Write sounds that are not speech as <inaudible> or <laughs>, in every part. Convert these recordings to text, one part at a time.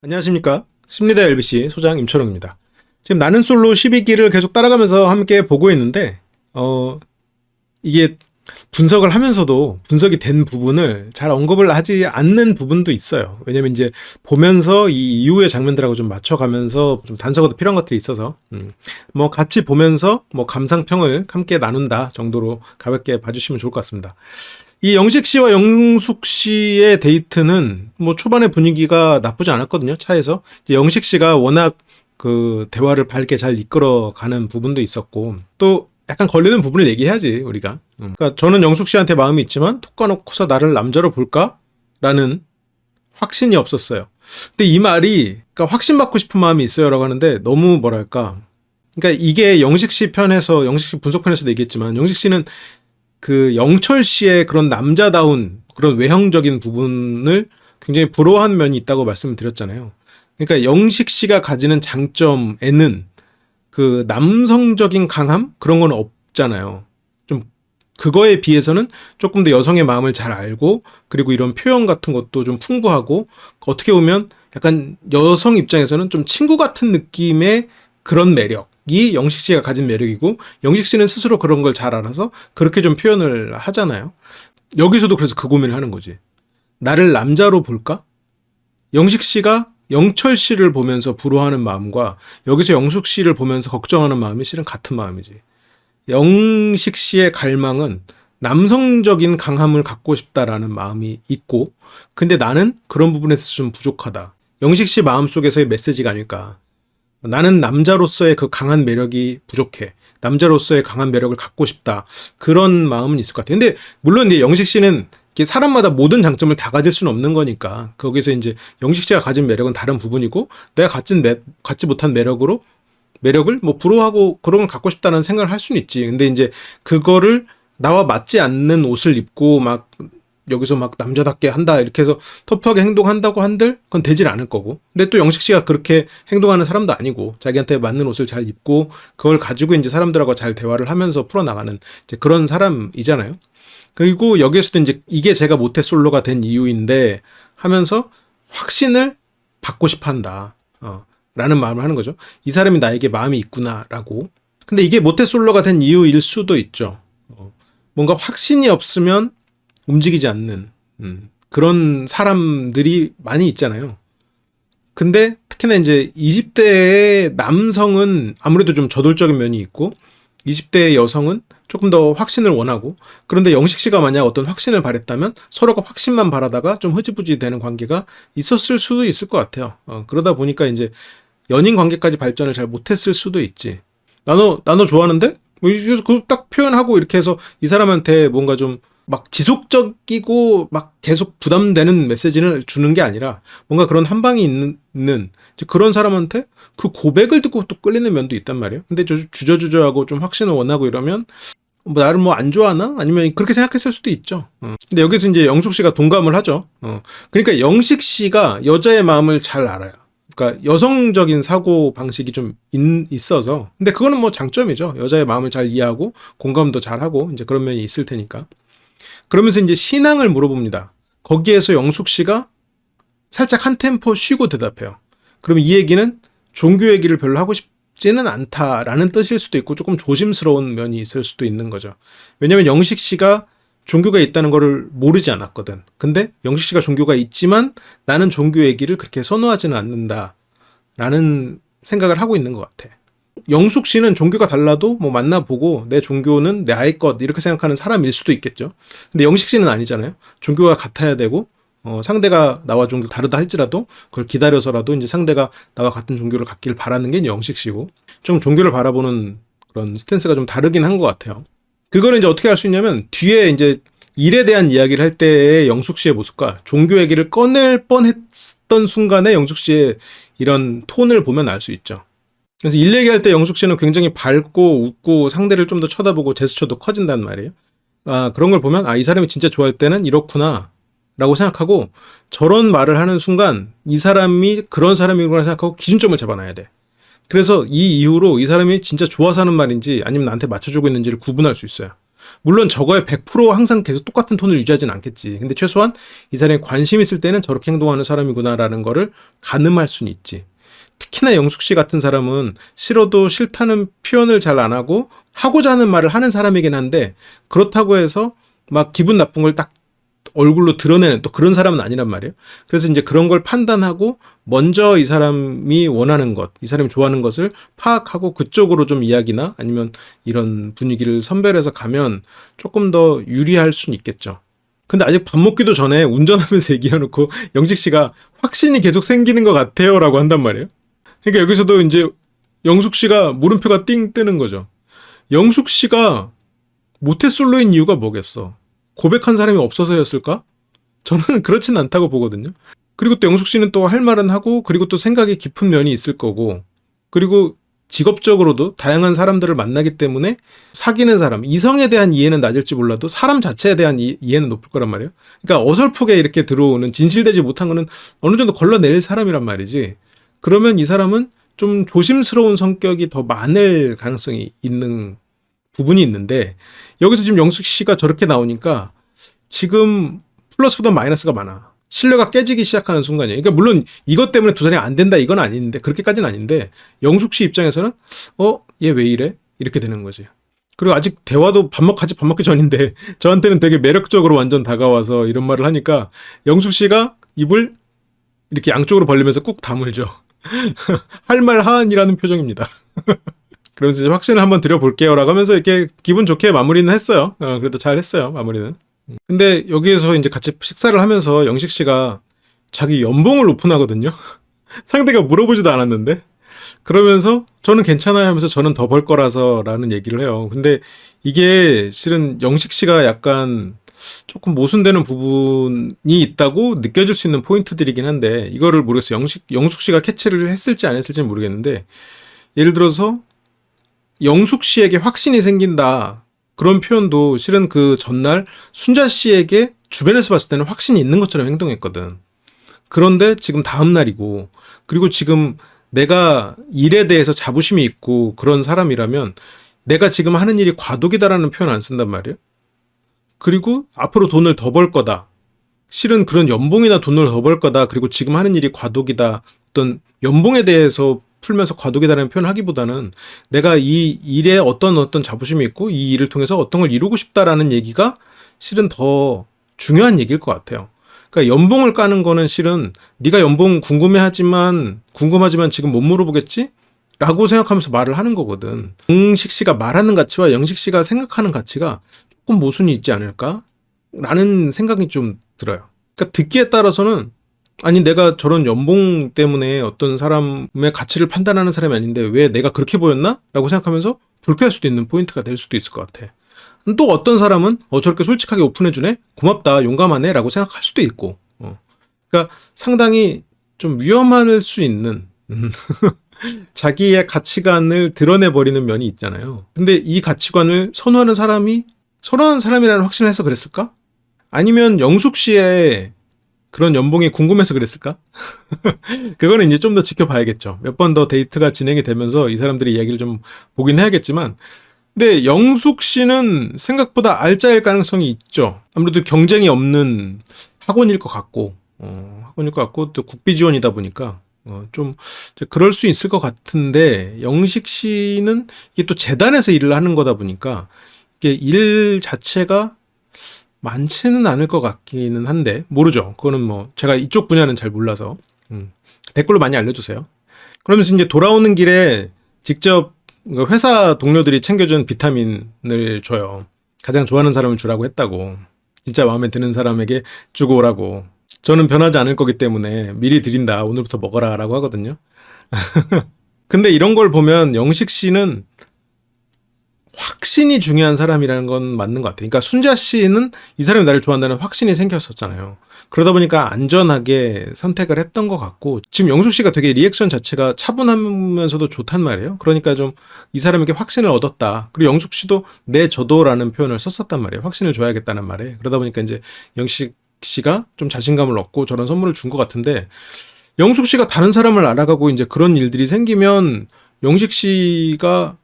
안녕하십니까. 심리대 LBC 소장 임철웅입니다. 지금 나는 솔로 12기를 계속 따라가면서 함께 보고 있는데, 어, 이게 분석을 하면서도 분석이 된 부분을 잘 언급을 하지 않는 부분도 있어요. 왜냐면 이제 보면서 이 이후의 장면들하고 좀 맞춰가면서 좀 단서가 더 필요한 것들이 있어서, 음, 뭐 같이 보면서 뭐 감상평을 함께 나눈다 정도로 가볍게 봐주시면 좋을 것 같습니다. 이 영식 씨와 영숙 씨의 데이트는 뭐 초반에 분위기가 나쁘지 않았거든요. 차에서 이제 영식 씨가 워낙 그 대화를 밝게 잘 이끌어가는 부분도 있었고 또 약간 걸리는 부분을 얘기해야지 우리가. 음. 그러니까 저는 영숙 씨한테 마음이 있지만 톡 까놓고서 나를 남자로 볼까?라는 확신이 없었어요. 근데 이 말이 그러니까 확신 받고 싶은 마음이 있어요라고 하는데 너무 뭐랄까. 그러니까 이게 영식 씨 편에서 영식 씨 분석 편에서도 얘기했지만 영식 씨는 그 영철 씨의 그런 남자다운 그런 외형적인 부분을 굉장히 부러워한 면이 있다고 말씀을 드렸잖아요. 그러니까 영식 씨가 가지는 장점에는 그 남성적인 강함 그런 건 없잖아요. 좀 그거에 비해서는 조금 더 여성의 마음을 잘 알고 그리고 이런 표현 같은 것도 좀 풍부하고 어떻게 보면 약간 여성 입장에서는 좀 친구 같은 느낌의 그런 매력. 이 영식 씨가 가진 매력이고 영식 씨는 스스로 그런 걸 잘 알아서 그렇게 좀 표현을 하잖아요. 여기서도 그래서 그 고민을 하는 거지. 나를 남자로 볼까? 영식 씨가 영철 씨를 보면서 부러워하는 마음과 여기서 영숙 씨를 보면서 걱정하는 마음이 실은 같은 마음이지. 영식 씨의 갈망은 남성적인 강함을 갖고 싶다라는 마음이 있고, 근데 나는 그런 부분에서 좀 부족하다. 영식 씨 마음 속에서의 메시지가 아닐까. 나는 남자로서의 그 강한 매력이 부족해. 남자로서의 강한 매력을 갖고 싶다. 그런 마음은 있을 것 같아요. 근데 물론 이제 영식 씨는 사람마다 모든 장점을 다 가질 수는 없는 거니까 거기서 이제 영식 씨가 가진 매력은 다른 부분이고 내가 갖진 매, 갖지 못한 매력으로 매력을 뭐 부러워하고 그런 걸 갖고 싶다는 생각을 할 수는 있지. 근데 이제 그거를 나와 맞지 않는 옷을 입고 막 여기서 막 남자답게 한다 이렇게 해서 터프하게 행동한다고 한들 그건 되질 않을 거고. 근데 또 영식 씨가 그렇게 행동하는 사람도 아니고 자기한테 맞는 옷을 잘 입고 그걸 가지고 이제 사람들하고 잘 대화를 하면서 풀어나가는 이제 그런 사람이잖아요. 그리고 여기에서도 이제 이게 제가 모태솔로가 된 이유인데 하면서 확신을 받고 싶어 한다. 어, 라는 마음을 하는 거죠. 이 사람이 나에게 마음이 있구나라고. 근데 이게 모태솔로가 된 이유일 수도 있죠. 어, 뭔가 확신이 없으면 움직이지 않는 음, 그런 사람들이 많이 있잖아요. 근데 특히나 이제 20대의 남성은 아무래도 좀 저돌적인 면이 있고 20대의 여성은 조금 더 확신을 원하고 그런데 영식 씨가 만약 어떤 확신을 바랬다면 서로가 확신만 바라다가 좀 흐지부지 되는 관계가 있었을 수도 있을 것 같아요. 어, 그러다 보니까 이제 연인 관계까지 발전을 잘 못했을 수도 있지. 나너 나너 좋아하는데? 뭐 그딱 표현하고 이렇게 해서 이 사람한테 뭔가 좀 막 지속적이고 막 계속 부담되는 메시지를 주는 게 아니라 뭔가 그런 한방이 있는 그런 사람한테 그 고백을 듣고 또 끌리는 면도 있단 말이에요. 근데 주저주저하고 좀 확신을 원하고 이러면 뭐 나를 뭐 안 좋아하나? 아니면 그렇게 생각했을 수도 있죠. 어. 근데 여기서 이제 영숙 씨가 동감을 하죠. 어. 그러니까 영식 씨가 여자의 마음을 잘 알아요. 그러니까 여성적인 사고 방식이 좀 있, 어서 근데 그거는 뭐 장점이죠. 여자의 마음을 잘 이해하고 공감도 잘 하고 이제 그런 면이 있을 테니까. 그러면서 이제 신앙을 물어봅니다. 거기에서 영숙 씨가 살짝 한 템포 쉬고 대답해요. 그럼 이 얘기는 종교 얘기를 별로 하고 싶지는 않다라는 뜻일 수도 있고 조금 조심스러운 면이 있을 수도 있는 거죠. 왜냐면 영식 씨가 종교가 있다는 거를 모르지 않았거든. 근데 영식 씨가 종교가 있지만 나는 종교 얘기를 그렇게 선호하지는 않는다. 라는 생각을 하고 있는 것 같아. 영숙 씨는 종교가 달라도 뭐 만나보고 내 종교는 내 아이 것 이렇게 생각하는 사람일 수도 있겠죠. 근데 영식 씨는 아니잖아요. 종교가 같아야 되고 어, 상대가 나와 종교 다르다 할지라도 그걸 기다려서라도 이제 상대가 나와 같은 종교를 갖길 바라는 게 영식 씨고 좀 종교를 바라보는 그런 스탠스가 좀 다르긴 한 것 같아요. 그거는 이제 어떻게 할 수 있냐면 뒤에 이제 일에 대한 이야기를 할 때의 영숙 씨의 모습과 종교 얘기를 꺼낼 뻔했던 순간에 영숙 씨의 이런 톤을 보면 알 수 있죠. 그래서 일 얘기할 때 영숙 씨는 굉장히 밝고 웃고 상대를 좀 더 쳐다보고 제스처도 커진단 말이에요. 아, 그런 걸 보면, 아, 이 사람이 진짜 좋아할 때는 이렇구나. 라고 생각하고, 저런 말을 하는 순간, 이 사람이 그런 사람이구나 생각하고 기준점을 잡아놔야 돼. 그래서 이 이후로 이 사람이 진짜 좋아서 하는 말인지 아니면 나한테 맞춰주고 있는지를 구분할 수 있어요. 물론 저거에 100% 항상 계속 똑같은 톤을 유지하진 않겠지. 근데 최소한 이 사람이 관심 있을 때는 저렇게 행동하는 사람이구나라는 거를 가늠할 수는 있지. 특히나 영숙 씨 같은 사람은 싫어도 싫다는 표현을 잘 안 하고 하고자 하는 말을 하는 사람이긴 한데 그렇다고 해서 막 기분 나쁜 걸 딱 얼굴로 드러내는 또 그런 사람은 아니란 말이에요. 그래서 이제 그런 걸 판단하고 먼저 이 사람이 원하는 것, 이 사람이 좋아하는 것을 파악하고 그쪽으로 좀 이야기나 아니면 이런 분위기를 선별해서 가면 조금 더 유리할 수는 있겠죠. 근데 아직 밥 먹기도 전에 운전하면서 <laughs> 얘기해놓고 영식 씨가 확신이 계속 생기는 것 같아요라고 한단 말이에요. 그러니까 여기서도 이제 영숙 씨가 물음표가 띵 뜨는 거죠. 영숙 씨가 모태솔로인 이유가 뭐겠어? 고백한 사람이 없어서였을까? 저는 <laughs> 그렇진 않다고 보거든요. 그리고 또 영숙 씨는 또 할 말은 하고, 그리고 또 생각이 깊은 면이 있을 거고, 그리고 직업적으로도 다양한 사람들을 만나기 때문에 사귀는 사람, 이성에 대한 이해는 낮을지 몰라도 사람 자체에 대한 이, 이해는 높을 거란 말이에요. 그러니까 어설프게 이렇게 들어오는 진실되지 못한 거는 어느 정도 걸러낼 사람이란 말이지. 그러면 이 사람은 좀 조심스러운 성격이 더 많을 가능성이 있는 부분이 있는데 여기서 지금 영숙 씨가 저렇게 나오니까 지금 플러스보다 마이너스가 많아. 신뢰가 깨지기 시작하는 순간이에요. 그러니까 물론 이것 때문에 두 사람이 안 된다 이건 아닌데 그렇게까지는 아닌데 영숙 씨 입장에서는 어 얘 왜 이래 이렇게 되는 거지. 그리고 아직 대화도 밥 먹, 같이 밥 먹기 전인데 <laughs> 저한테는 되게 매력적으로 완전 다가와서 이런 말을 하니까 영숙 씨가 입을 이렇게 양쪽으로 벌리면서 꾹 다물죠. <laughs> 할 말 하은이라는 표정입니다. <laughs> 그러면서 이제 확신을 한번 드려볼게요 라고 하면서 이렇게 기분 좋게 마무리는 했어요. 어, 그래도 잘 했어요. 마무리는. 근데 여기에서 이제 같이 식사를 하면서 영식 씨가 자기 연봉을 오픈하거든요. <laughs> 상대가 물어보지도 않았는데. 그러면서 저는 괜찮아요 하면서 저는 더 벌 거라서 라는 얘기를 해요. 근데 이게 실은 영식 씨가 약간 조금 모순되는 부분이 있다고 느껴질 수 있는 포인트들이긴 한데 이거를 모르겠어요. 영식 영숙 씨가 캐치를 했을지 안 했을지는 모르겠는데 예를 들어서 영숙 씨에게 확신이 생긴다. 그런 표현도 실은 그 전날 순자 씨에게 주변에서 봤을 때는 확신이 있는 것처럼 행동했거든. 그런데 지금 다음 날이고 그리고 지금 내가 일에 대해서 자부심이 있고 그런 사람이라면 내가 지금 하는 일이 과도기다라는 표현 안 쓴단 말이에요. 그리고 앞으로 돈을 더 벌 거다. 실은 그런 연봉이나 돈을 더 벌 거다. 그리고 지금 하는 일이 과도기다. 어떤 연봉에 대해서 풀면서 과도기다라는 표현을 하기보다는 내가 이 일에 어떤 어떤 자부심이 있고 이 일을 통해서 어떤 걸 이루고 싶다라는 얘기가 실은 더 중요한 얘기일 것 같아요. 그러니까 연봉을 까는 거는 실은 네가 연봉 궁금해하지만 궁금하지만 지금 못 물어보겠지? 라고 생각하면서 말을 하는 거거든. 영식 씨가 말하는 가치와 영식 씨가 생각하는 가치가 조금 모순이 있지 않을까? 라는 생각이 좀 들어요. 그러니까 듣기에 따라서는 아니 내가 저런 연봉 때문에 어떤 사람의 가치를 판단하는 사람이 아닌데 왜 내가 그렇게 보였나? 라고 생각하면서 불쾌할 수도 있는 포인트가 될 수도 있을 것 같아. 또 어떤 사람은 어 저렇게 솔직하게 오픈해 주네? 고맙다 용감하네? 라고 생각할 수도 있고 어. 그러니까 상당히 좀 위험할 수 있는 음, <laughs> 자기의 가치관을 드러내 버리는 면이 있잖아요. 근데 이 가치관을 선호하는 사람이 선호하는 사람이라는 확신을 해서 그랬을까? 아니면 영숙 씨의 그런 연봉이 궁금해서 그랬을까? <laughs> 그거는 이제 좀 더 지켜봐야겠죠. 몇 번 더 데이트가 진행이 되면서 이 사람들의 이야기를 좀 보긴 해야겠지만, 근데 영숙 씨는 생각보다 알짜일 가능성이 있죠. 아무래도 경쟁이 없는 학원일 것 같고, 어, 학원일 것 같고, 또 국비 지원이다 보니까, 어, 좀, 그럴 수 있을 것 같은데, 영식 씨는 이게 또 재단에서 일을 하는 거다 보니까, 이게 일 자체가 많지는 않을 것 같기는 한데 모르죠. 그거는 뭐 제가 이쪽 분야는 잘 몰라서 음. 댓글로 많이 알려주세요. 그러면서 이제 돌아오는 길에 직접 그 회사 동료들이 챙겨준 비타민을 줘요. 가장 좋아하는 사람을 주라고 했다고. 진짜 마음에 드는 사람에게 주고 오라고. 저는 변하지 않을 거기 때문에 미리 드린다. 오늘부터 먹어라 라고 하거든요. <laughs> 근데 이런 걸 보면 영식 씨는 확신이 중요한 사람이라는 건 맞는 것 같아요. 그러니까 순자 씨는 이 사람이 나를 좋아한다는 확신이 생겼었잖아요. 그러다 보니까 안전하게 선택을 했던 것 같고 지금 영숙 씨가 되게 리액션 자체가 차분하면서도 좋단 말이에요. 그러니까 좀 이 사람에게 확신을 얻었다. 그리고 영숙 씨도 내 저도라는 표현을 썼었단 말이에요. 확신을 줘야겠다는 말에. 그러다 보니까 이제 영식 씨가 좀 자신감을 얻고 저런 선물을 준 것 같은데 영숙 씨가 다른 사람을 알아가고 이제 그런 일들이 생기면 영식 씨가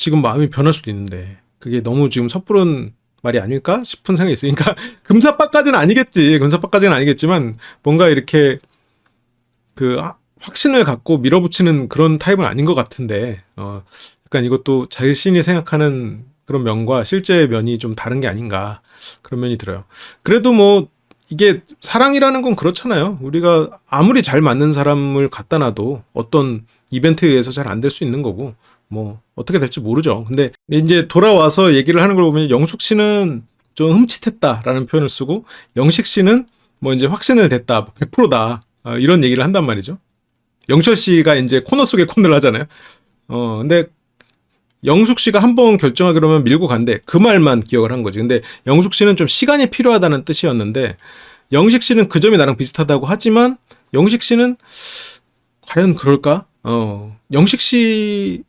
지금 마음이 변할 수도 있는데 그게 너무 지금 섣부른 말이 아닐까 싶은 생각이 있으니까 <laughs> 금사빠까지는 아니겠지. 금사빠까지는 아니겠지만 뭔가 이렇게 그 하- 확신을 갖고 밀어붙이는 그런 타입은 아닌 것 같은데 어 약간 이것도 자신이 생각하는 그런 면과 실제 면이 좀 다른 게 아닌가 그런 면이 들어요. 그래도 뭐 이게 사랑이라는 건 그렇잖아요. 우리가 아무리 잘 맞는 사람을 갖다 놔도 어떤 이벤트에 의해서 잘 안 될 수 있는 거고 뭐 어떻게 될지 모르죠. 근데 이제 돌아와서 얘기를 하는 걸 보면 영숙 씨는 좀 흠칫했다라는 표현을 쓰고 영식 씨는 뭐 이제 확신을 냈다 100%다 어, 이런 얘기를 한단 말이죠. 영철 씨가 이제 코너 속에 코너를 하잖아요. 어 근데 영숙 씨가 한 번 결정하기로 하면 밀고 간대. 그 말만 기억을 한 거지. 근데 영숙 씨는 좀 시간이 필요하다는 뜻이었는데 영식 씨는 그 점이 나랑 비슷하다고 하지만 영식 씨는 과연 그럴까? 어 영식 씨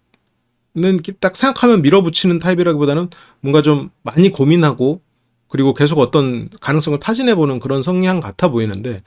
는 이렇게 딱 생각하면 밀어붙이는 타입이라기보다는 뭔가 좀 많이 고민하고 그리고 계속 어떤 가능성을 타진해 보는 그런 성향 같아 보이는데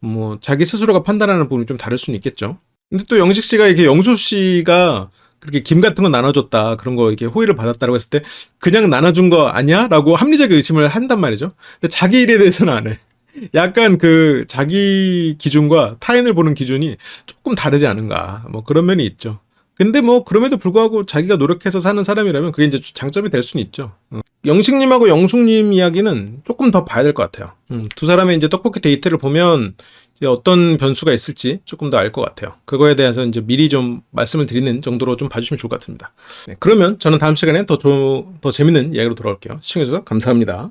뭐 자기 스스로가 판단하는 부분이 좀 다를 수는 있겠죠. 근데 또 영식 씨가 이렇게 영수 씨가 그렇게 김 같은 거 나눠줬다 그런 거 이렇게 호의를 받았다라고 했을 때 그냥 나눠준 거 아니야?라고 합리적 의심을 한단 말이죠. 근데 자기 일에 대해서는 안 해. <laughs> 약간 그 자기 기준과 타인을 보는 기준이 조금 다르지 않은가 뭐 그런 면이 있죠. 근데 뭐 그럼에도 불구하고 자기가 노력해서 사는 사람이라면 그게 이제 장점이 될 수는 있죠. 어. 영식님하고 영숙님 이야기는 조금 더 봐야 될 것 같아요. 음, 두 사람의 이제 떡볶이 데이트를 보면 어떤 변수가 있을지 조금 더 알 것 같아요. 그거에 대해서 이제 미리 좀 말씀을 드리는 정도로 좀 봐주시면 좋을 것 같습니다. 네, 그러면 저는 다음 시간에 더, 조, 더 재밌는 이야기로 돌아올게요. 시청해주셔서 감사합니다.